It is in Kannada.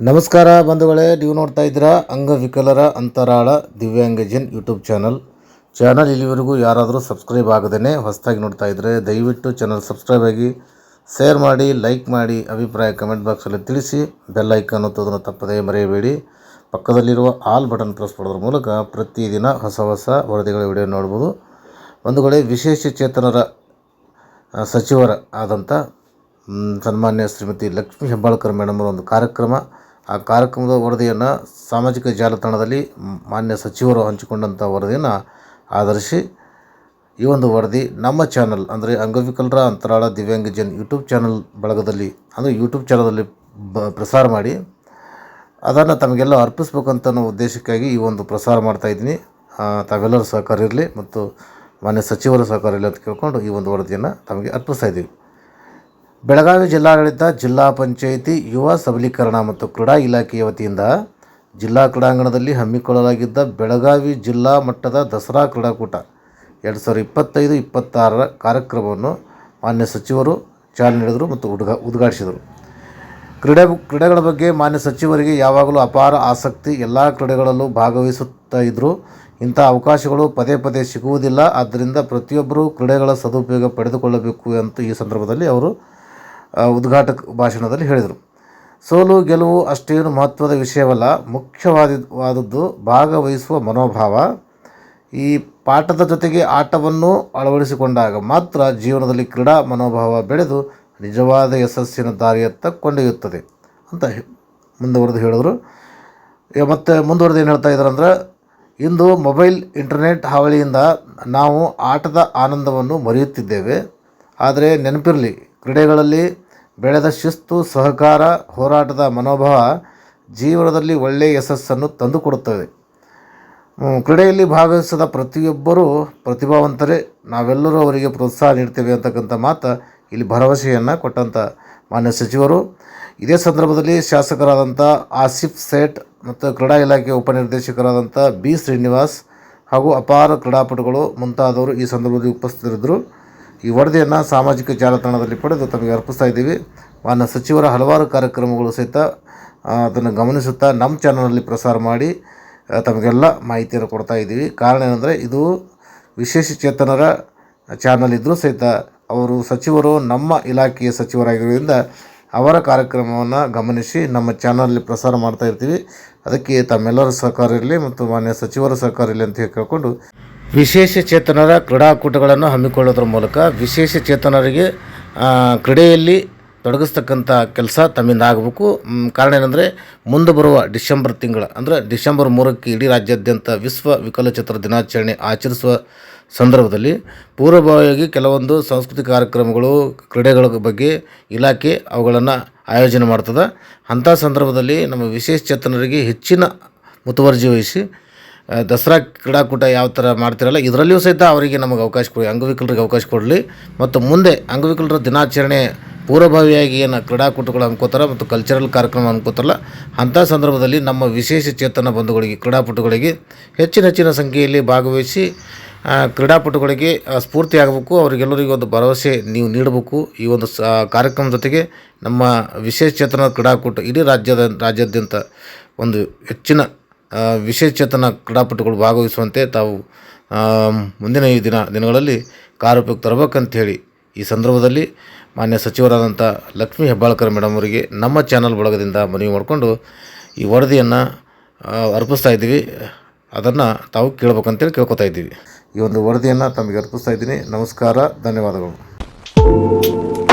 ನಮಸ್ಕಾರ ಬಂಧುಗಳೇ, ನೀವು ನೋಡ್ತಾ ಇದ್ದೀರಾ ಅಂಗವಿಕಲರ ಅಂತರಾಳ ದಿವ್ಯಾಂಗಜನ್ ಯೂಟ್ಯೂಬ್ ಚಾನಲ್. ಚಾನಲ್ ಇಲ್ಲಿವರೆಗೂ ಯಾರಾದರೂ ಸಬ್ಸ್ಕ್ರೈಬ್ ಆಗದೇ ಹೊಸದಾಗಿ ನೋಡ್ತಾ ಇದ್ದರೆ ದಯವಿಟ್ಟು ಚಾನಲ್ ಸಬ್ಸ್ಕ್ರೈಬ್ ಆಗಿ, ಶೇರ್ ಮಾಡಿ, ಲೈಕ್ ಮಾಡಿ, ಅಭಿಪ್ರಾಯ ಕಮೆಂಟ್ ಬಾಕ್ಸಲ್ಲಿ ತಿಳಿಸಿ, ಬೆಲ್ ಐಕನ್ ಒತ್ತೋದನ್ನು ತಪ್ಪದೇ ಮರೆಯಬೇಡಿ. ಪಕ್ಕದಲ್ಲಿರುವ ಆಲ್ ಬಟನ್ ಪ್ರೆಸ್ ಮಾಡೋದ್ರ ಮೂಲಕ ಪ್ರತಿದಿನ ಹೊಸ ಹೊಸ ವರದಿಗಳ ವಿಡಿಯೋ ನೋಡ್ಬೋದು. ಬಂಧುಗಳೇ, ವಿಶೇಷ ಚೇತನರ ಸಚಿವರ ಆದಂಥ ಸನ್ಮಾನ್ಯ ಶ್ರೀಮತಿ ಲಕ್ಷ್ಮೀ ಹೆಬ್ಬಾಳ್ಕರ್ ಮೇಡಮ್ ಒಂದು ಕಾರ್ಯಕ್ರಮ ಆ ಕಾರ್ಯಕ್ರಮದ ವರದಿಯನ್ನು ಸಾಮಾಜಿಕ ಜಾಲತಾಣದಲ್ಲಿ ಮಾನ್ಯ ಸಚಿವರು ಹಂಚಿಕೊಂಡಂಥ ವರದಿಯನ್ನು ಆಧರಿಸಿ ಈ ಒಂದು ವರದಿ ನಮ್ಮ ಚಾನಲ್ ಅಂದರೆ ಅಂಗವಿಕಲರ ಅಂತರಾಳ ದಿವ್ಯಾಂಗಜನ್ ಯೂಟ್ಯೂಬ್ ಚಾನಲ್ ಬಳಗದಲ್ಲಿ ಅಂದರೆ ಯೂಟ್ಯೂಬ್ ಚಾನಲಲ್ಲಿ ಬ ಪ್ರಸಾರ ಮಾಡಿ ಅದನ್ನು ತಮಗೆಲ್ಲ ಅರ್ಪಿಸ್ಬೇಕಂತ ಅನ್ನೋ ಉದ್ದೇಶಕ್ಕಾಗಿ ಈ ಒಂದು ಪ್ರಸಾರ ಮಾಡ್ತಾಯಿದ್ದೀನಿ ತಾವೆಲ್ಲರ ಸಹಕಾರ ಇರಲಿ ಮತ್ತು ಮಾನ್ಯ ಸಚಿವರ ಸಹಕಾರ ಇರಲಿ ಅಂತ ಕೇಳಿಕೊಂಡು ಈ ಒಂದು ವರದಿಯನ್ನು ತಮಗೆ ಅರ್ಪಿಸ್ತಾ ಇದ್ದೀವಿ. ಬೆಳಗಾವಿ ಜಿಲ್ಲಾಡಳಿತ ಜಿಲ್ಲಾ ಪಂಚಾಯಿತಿ ಯುವ ಸಬಲೀಕರಣ ಮತ್ತು ಕ್ರೀಡಾ ಇಲಾಖೆಯ ವತಿಯಿಂದ ಜಿಲ್ಲಾ ಕ್ರೀಡಾಂಗಣದಲ್ಲಿ ಹಮ್ಮಿಕೊಳ್ಳಲಾಗಿದ್ದ ಬೆಳಗಾವಿ ಜಿಲ್ಲಾ ಮಟ್ಟದ ದಸರಾ ಕ್ರೀಡಾಕೂಟ ಎರಡು ಸಾವಿರದ ಇಪ್ಪತ್ತೈದು, ಇಪ್ಪತ್ತಾರರ ಕಾರ್ಯಕ್ರಮವನ್ನು ಮಾನ್ಯ ಸಚಿವರು ಚಾಲನೆ ನೀಡಿದರು ಮತ್ತು ಉದ್ಘಾ, ಉದ್ಘಾಟಿಸಿದರು. ಕ್ರೀಡೆ, ಕ್ರೀಡೆಗಳ ಬಗ್ಗೆ ಮಾನ್ಯ ಸಚಿವರಿಗೆ ಯಾವಾಗಲೂ ಅಪಾರ ಆಸಕ್ತಿ, ಎಲ್ಲ ಕ್ರೀಡೆಗಳಲ್ಲೂ ಭಾಗವಹಿಸುತ್ತಾ ಇದ್ದರು ಇಂಥ ಅವಕಾಶಗಳು ಪದೇ ಪದೇ ಸಿಗುವುದಿಲ್ಲ. ಆದ್ದರಿಂದ ಪ್ರತಿಯೊಬ್ಬರೂ ಕ್ರೀಡೆಗಳ ಸದುಪಯೋಗ ಪಡೆದುಕೊಳ್ಳಬೇಕು ಅಂತ ಈ ಸಂದರ್ಭದಲ್ಲಿ ಅವರು ಉದ್ಘಾಟಕ ಭಾಷಣದಲ್ಲಿ ಹೇಳಿದರು. ಸೋಲು ಗೆಲುವು ಅಷ್ಟೇನು ಮಹತ್ವದ ವಿಷಯವಲ್ಲ ಮುಖ್ಯವಾದವಾದದ್ದು ಭಾಗವಹಿಸುವ ಮನೋಭಾವ. ಈ ಪಾಠದ ಜೊತೆಗೆ ಆಟವನ್ನು ಅಳವಡಿಸಿಕೊಂಡಾಗ ಮಾತ್ರ ಜೀವನದಲ್ಲಿ ಕ್ರೀಡಾ ಮನೋಭಾವ ಬೆಳೆದು ನಿಜವಾದ ಯಶಸ್ಸಿನ ದಾರಿಯತ್ತ ಕೊಂಡೊಯ್ಯುತ್ತದೆ ಅಂತ ಮುಂದುವರೆದು ಹೇಳಿದರು. ಮತ್ತು ಮುಂದುವರೆದು ಏನು ಹೇಳ್ತಾ ಇದ್ದಾರೆ ಅಂದ್ರೆ, ಇಂದು ಮೊಬೈಲ್, ಇಂಟರ್ನೆಟ್ ಹಾವಳಿಯಿಂದ ನಾವು ಆಟದ ಆನಂದವನ್ನು ಮರೆಯುತ್ತಿದ್ದೇವೆ. ಆದರೆ ನೆನಪಿರಲಿ ಕ್ರೀಡೆಗಳಲ್ಲಿ ಬೆಳೆದ ಶಿಸ್ತು, ಸಹಕಾರ, ಹೋರಾಟದ ಮನೋಭಾವ ಜೀವನದಲ್ಲಿ ಒಳ್ಳೆಯ ಯಶಸ್ಸನ್ನು ತಂದುಕೊಡುತ್ತದೆ ಕ್ರೀಡೆಯಲ್ಲಿ ಭಾಗವಹಿಸಿದ ಪ್ರತಿಯೊಬ್ಬರೂ ಪ್ರತಿಭಾವಂತರೇ. ನಾವೆಲ್ಲರೂ ಅವರಿಗೆ ಪ್ರೋತ್ಸಾಹ ನೀಡ್ತೇವೆ ಅಂತಕ್ಕಂಥ ಮಾತು ಇಲ್ಲಿ ಭರವಸೆಯನ್ನು ಕೊಟ್ಟಂಥ ಮಾನ್ಯ ಸಚಿವರು. ಇದೇ ಸಂದರ್ಭದಲ್ಲಿ ಶಾಸಕರಾದಂಥ ಆಸಿಫ್ ಸೇಠ್ ಮತ್ತು ಕ್ರೀಡಾ ಇಲಾಖೆ ಉಪನಿರ್ದೇಶಕರಾದಂಥ ಬಿ ಶ್ರೀನಿವಾಸ್ ಹಾಗೂ ಅಪಾರ ಕ್ರೀಡಾಪಟುಗಳು ಮುಂತಾದವರು ಈ ಸಂದರ್ಭದಲ್ಲಿ ಉಪಸ್ಥಿತರಿದ್ದರು. ಈ ವರದಿಯನ್ನು ಸಾಮಾಜಿಕ ಜಾಲತಾಣದಲ್ಲಿ ಪಡೆದು ತಮಗೆ ಅರ್ಪಿಸ್ತಾ ಇದ್ದೀವಿ. ಮಾನ್ಯ ಸಚಿವರ ಹಲವಾರು ಕಾರ್ಯಕ್ರಮಗಳು ಸಹಿತ ಅದನ್ನು ಗಮನಿಸುತ್ತಾ ನಮ್ಮ ಚಾನಲಲ್ಲಿ ಪ್ರಸಾರ ಮಾಡಿ ತಮಗೆಲ್ಲ ಮಾಹಿತಿಯನ್ನು ಕೊಡ್ತಾ ಇದ್ದೀವಿ. ಕಾರಣ ಏನಂದರೆ, ಇದು ವಿಶೇಷ ಚೇತನರ ಚಾನಲ್ ಇದ್ದರೂ ಸಹಿತ ಅವರು ಸಚಿವರು ನಮ್ಮ ಇಲಾಖೆಯ ಸಚಿವರಾಗಿರೋದ್ರಿಂದ ಅವರ ಕಾರ್ಯಕ್ರಮವನ್ನು ಗಮನಿಸಿ ನಮ್ಮ ಚಾನಲಲ್ಲಿ ಪ್ರಸಾರ ಮಾಡ್ತಾ ಇರ್ತೀವಿ. ಅದಕ್ಕೆ ತಮ್ಮೆಲ್ಲರ ಸಹಕಾರ ಇರಲಿ ಮತ್ತು ಮಾನ್ಯ ಸಚಿವರ ಸಹಕಾರ ಇರಲಿ ಅಂತ ಕೇಳಿಕೊಂಡು ವಿಶೇಷ ಚೇತನರ ಕ್ರೀಡಾಕೂಟಗಳನ್ನು ಹಮ್ಮಿಕೊಳ್ಳೋದ್ರ ಮೂಲಕ ವಿಶೇಷ ಚೇತನರಿಗೆ ಕ್ರೀಡೆಯಲ್ಲಿ ತೊಡಗಿಸ್ತಕ್ಕಂಥ ಕೆಲಸ ತಮ್ಮಿಂದ ಆಗಬೇಕು. ಕಾರಣ ಏನಂದರೆ ಮುಂದೆ ಬರುವ ಡಿಸೆಂಬರ್ ತಿಂಗಳ, ಅಂದರೆ ಡಿಸೆಂಬರ್ ಮೂರಕ್ಕೆ ಇಡೀ ರಾಜ್ಯಾದ್ಯಂತ ವಿಶ್ವ ವಿಕಲಚೇತರ ದಿನಾಚರಣೆ ಆಚರಿಸುವ ಸಂದರ್ಭದಲ್ಲಿ ಪೂರ್ವಭಾವಿಯಾಗಿ ಕೆಲವೊಂದು ಸಾಂಸ್ಕೃತಿಕ ಕಾರ್ಯಕ್ರಮಗಳು, ಕ್ರೀಡೆಗಳ ಬಗ್ಗೆ ಇಲಾಖೆ ಅವುಗಳನ್ನು ಆಯೋಜನೆ ಮಾಡ್ತದೆ. ಅಂಥ ಸಂದರ್ಭದಲ್ಲಿ ನಮ್ಮ ವಿಶೇಷ ಚೇತನರಿಗೆ ಹೆಚ್ಚಿನ ಮುತುವರ್ಜಿ ವಹಿಸಿ ದಸರಾ ಕ್ರೀಡಾಕೂಟ ಯಾವ ಥರ ಮಾಡ್ತಿರಲ್ಲ, ಇದರಲ್ಲಿಯೂ ಸಹಿತ ಅವರಿಗೆ ನಮಗೆ ಅವಕಾಶ ಕೊಡಿ, ಅಂಗವಿಕಲರಿಗೆ ಅವಕಾಶ ಕೊಡಲಿ. ಮತ್ತು ಮುಂದೆ ಅಂಗವಿಕಲರ ದಿನಾಚರಣೆ ಪೂರ್ವಭಾವಿಯಾಗಿ ಏನು ಕ್ರೀಡಾಕೂಟಗಳು ಅನ್ಕೋತಾರೆ ಮತ್ತು ಕಲ್ಚರಲ್ ಕಾರ್ಯಕ್ರಮ ಅನ್ಕೋತಾರಲ್ಲ, ಅಂಥ ಸಂದರ್ಭದಲ್ಲಿ ನಮ್ಮ ವಿಶೇಷ ಚೇತನ ಬಂಧುಗಳಿಗೆ, ಕ್ರೀಡಾಪಟುಗಳಿಗೆ ಹೆಚ್ಚಿನ ಹೆಚ್ಚಿನ ಸಂಖ್ಯೆಯಲ್ಲಿ ಭಾಗವಹಿಸಿ ಕ್ರೀಡಾಪಟುಗಳಿಗೆ ಸ್ಫೂರ್ತಿಯಾಗಬೇಕು. ಅವರಿಗೆಲ್ಲರಿಗೂ ಒಂದು ಭರವಸೆ ನೀವು ನೀಡಬೇಕು. ಈ ಒಂದು ಸ, ಕಾರ್ಯಕ್ರಮದ ಜೊತೆಗೆ ನಮ್ಮ ವಿಶೇಷ ಚೇತನ ಕ್ರೀಡಾಕೂಟ ಇಡೀ ರಾಜ್ಯದ, ರಾಜ್ಯಾದ್ಯಂತ ಒಂದು ಹೆಚ್ಚಿನ ವಿಶೇಷ ಚೇತನ ಕ್ರೀಡಾಪಟುಗಳು ಭಾಗವಹಿಸುವಂತೆ ತಾವು ಮುಂದಿನ ಈ ದಿನ, ದಿನಗಳಲ್ಲಿ ಕಾರ್ಯೋಪಯೋಗ ತರಬೇಕಂತ ಹೇಳಿ ಈ ಸಂದರ್ಭದಲ್ಲಿ ಮಾನ್ಯ ಸಚಿವರಾದಂಥ ಲಕ್ಷ್ಮೀ ಹೆಬ್ಬಾಳ್ಕರ್ ಮೇಡಮ್ ಅವರಿಗೆ ನಮ್ಮ ಚಾನಲ್ ಬಳಗದಿಂದ ಮನವಿ ಮಾಡಿಕೊಂಡು ಈ ವರದಿಯನ್ನು ಅರ್ಪಿಸ್ತಾ ಇದ್ದೀವಿ. ಅದನ್ನು ತಾವು ಕೇಳ್ಬೇಕಂತೇಳಿ ಕೇಳ್ಕೊತಾ ಇದ್ದೀವಿ. ಈ ಒಂದು ವರದಿಯನ್ನು ತಮಗೆ ಅರ್ಪಿಸ್ತಾ ಇದ್ದೀನಿ. ನಮಸ್ಕಾರ, ಧನ್ಯವಾದಗಳು.